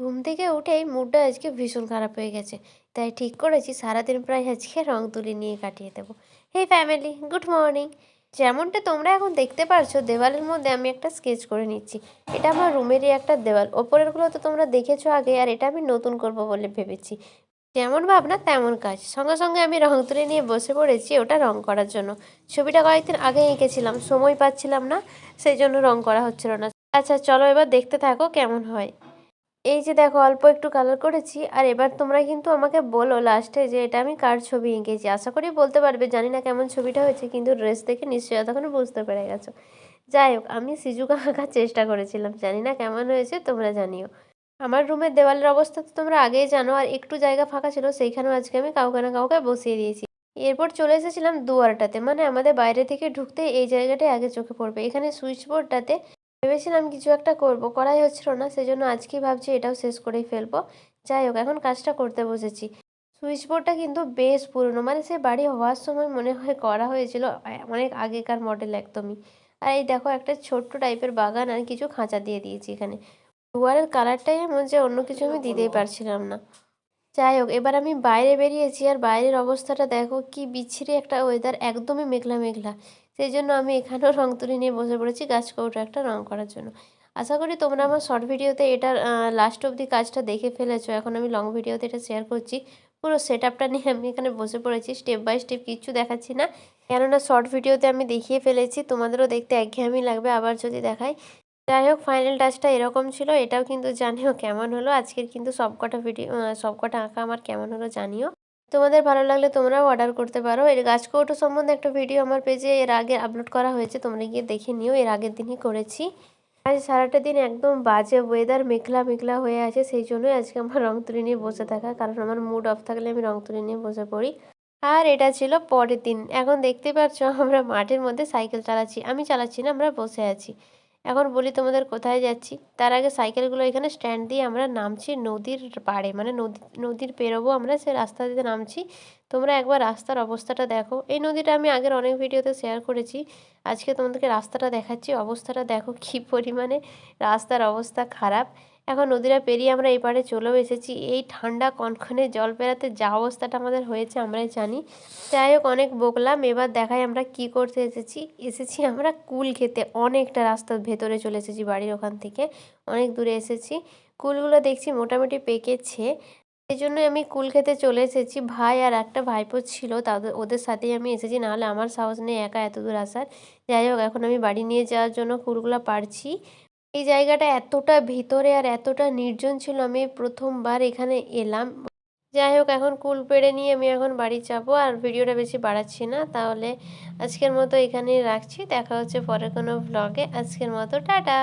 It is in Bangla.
ঘুম থেকে উঠেই মুডটা আজকে ভীষণ খারাপ হয়ে গেছে। তাই ঠিক করেছি, সারাদিন প্রায় আজকে রং তুলি নিয়ে কাটিয়ে দেবো। হে ফ্যামিলি গুড মর্নিং যেমনটা তোমরা এখন দেখতে পারছ, দেওয়ালের মধ্যে আমি একটা স্কেচ করে নিচ্ছি। এটা আমার রুমেরই একটা দেওয়াল। ওপরেরগুলো তো তোমরা দেখেছ আগে, আর এটা আমি নতুন করব বলে ভেবেছি। যেমন ভাবনা, তেমন কাজ। সঙ্গে সঙ্গে আমি রং তুলি নিয়ে বসে পড়েছি ওটা রং করার জন্য। ছবিটা কয়েকদিন আগে এঁকেছিলাম, সময় পাচ্ছিলাম না, সেই জন্য রং করা হচ্ছিল না। আচ্ছা চলো এবার দেখতে থাকো কেমন হয়। এই যে দেখো, অল্প একটু কালার করেছি, আর এবার তোমরা কিন্তু আমাকে বলো লাস্টে যে এটা আমি কার ছবি এঁকেছি। আশা করি বলতে পারবে, জানি না কেমন ছবিটা হয়েছে, কিন্তু ড্রেস দেখে নিশ্চয়ই এতক্ষণ বুঝতে পেরে গেছো। যাই হোক, আমি সিজুকা আঁকার চেষ্টা করেছিলাম, জানি না কেমন হয়েছে, তোমরা জানিও। আমার রুমের দেওয়ালের অবস্থা তো তোমরা আগেই জানো, আর একটু জায়গা ফাঁকা ছিল, সেইখানেও আজকে আমি কাউকে না কাউকে বসিয়ে দিয়েছি। এরপর চলে এসেছিলাম দুয়ারটাতে মানে আমাদের বাইরে থেকে ঢুকতে এই জায়গাটাই আগে চোখে পড়বে। এখানে সুইচ বোর্ডটাতে ভেবেছিলাম কিছু একটা করব, করাই হচ্ছিল না, সেজন্য আজকেই ভাবছি এটাও শেষ করেই ফেলব। যাই হোক, এখন কাজটা করতে বসেছি। সুইচ বোর্ডটা কিন্তু বেশ পুরনো মানে সে বাড়ি হওয়ার সময় মনে হয় করা হয়েছিল, অনেক আগেকার মডেল একদমই। আর এই দেখো, একটা ছোট্ট টাইপের বাগান আর কিছু খাঁচা দিয়ে দিয়েছি এখানে। দুয়ারের কালারটাই এমন যে অন্য কিছু আমি দিতেই পারছিলাম না। যাই হোক, এবার আমি বাইরে বেরিয়েছি আর বাইরের অবস্থাটা দেখো, কি বিচ্ছিরি একটা ওয়েদার একদমই মেঘলা মেঘলা সেই জন্য আমি এখানেও রং তুলি নিয়ে বসে পড়েছি গাছ কৌটো একটা রং করার জন্য। আশা করি তোমরা আমার শর্ট ভিডিওতে এটার লাস্ট অবধি কাজটা দেখে ফেলেছো। এখন আমি লং ভিডিওতে এটা শেয়ার করছি। পুরো সেট আপটা নিয়ে আমি এখানে বসে পড়েছি স্টেপ বাই স্টেপ কিচ্ছু দেখাচ্ছি না। কেননা শর্ট ভিডিওতে আমি দেখিয়ে ফেলেছি, তোমাদেরও দেখতে একঘেয়েমি লাগবে, আবার যদি দেখাই। যাই হোক ফাইনাল টাচটা এরকম ছিল, এটাও কিন্তু জানিও কেমন হলো। আজকের কিন্তু সবকটা ভিডিও সবকটা আঁকা আমার কেমন হলো জানিও। তোমাদের ভালো লাগলে তোমরাও অর্ডার করতে পারো। এর গাছ কৌটো সম্বন্ধে একটা ভিডিও আমার পেজে এর আগে আপলোড করা হয়েছে, তোমরা গিয়ে দেখে নিও, এর আগের দিনই করেছি। আজ সারাটা দিন একদম বাজে ওয়েদার মেঘলা মেঘলা হয়ে আছে, সেই জন্যই আজকে আমার রং তুলি নিয়ে বসে থাকা, কারণ আমার মুড অফ থাকলে আমি রং তুলি নিয়ে বসে পড়ি। আর এটা ছিল পরের দিন। এখন দেখতে পাচ্ছ আমরা মাঠের মধ্যে সাইকেল চালাচ্ছি। আমি চালাচ্ছি না, আমরা বসে আছি। এখন বলি তোমাদের কোথায় যাচ্ছি। তার আগে সাইকেলগুলো এখানে স্ট্যান্ড দিয়ে আমরা নামছি নদীর পাড়ে। মানে নদী, নদীর পেরোবো আমরা, সে রাস্তা দিয়ে নামছি। তোমরা একবার রাস্তার অবস্থাটা দেখো। এই নদীটা আমি আগের অনেক ভিডিওতে শেয়ার করেছি। আজকে তোমাদেরকে রাস্তাটা দেখাচ্ছি, অবস্থাটা দেখো কী পরিমাণে। রাস্তার অবস্থা খারাপ। এখন নদীরা পেরিয়ে আমরা এই পাড়ে চলেও এসেছি। এই ঠান্ডা কনকনে জল পেরাতে যা অবস্থাটা আমাদের হয়েছে আমরাই জানি। যাই হোক, অনেক বকলাম। এবার দেখাই আমরা কি করতে এসেছি। এসেছি আমরা কুল খেতে। অনেকটা রাস্তার ভেতরে চলে এসেছি বাড়ির ওখান থেকে। অনেক দূরে এসেছি। কুলগুলো দেখছি মোটামুটি পেকেছে। এই জন্যই আমি কুল খেতে চলে এসেছি। ভাই আর একটা ভাইপো ছিল, তাদের, ওদের সাথেই আমি এসেছি। নাহলে আমার সাহস নেই একা এত দূর আসার। যাই হোক, এখন আমি বাড়ি নিয়ে যাওয়ার জন্য কুলগুলো পারছি। এই জায়গাটা এতটা ভিতরে আর এতটা নির্জন ছিল, আমি প্রথমবার এখানে এলাম। যাই হোক, এখন কুল পেড়ে নিয়ে আমি এখন বাড়ি যাব আর ভিডিওটা বেশি বাড়াচ্ছি না। তাহলে আজকের মতো এখানেই রাখছি। দেখা হচ্ছে পরে কোনো ব্লগে আজকের মতো, টাটা!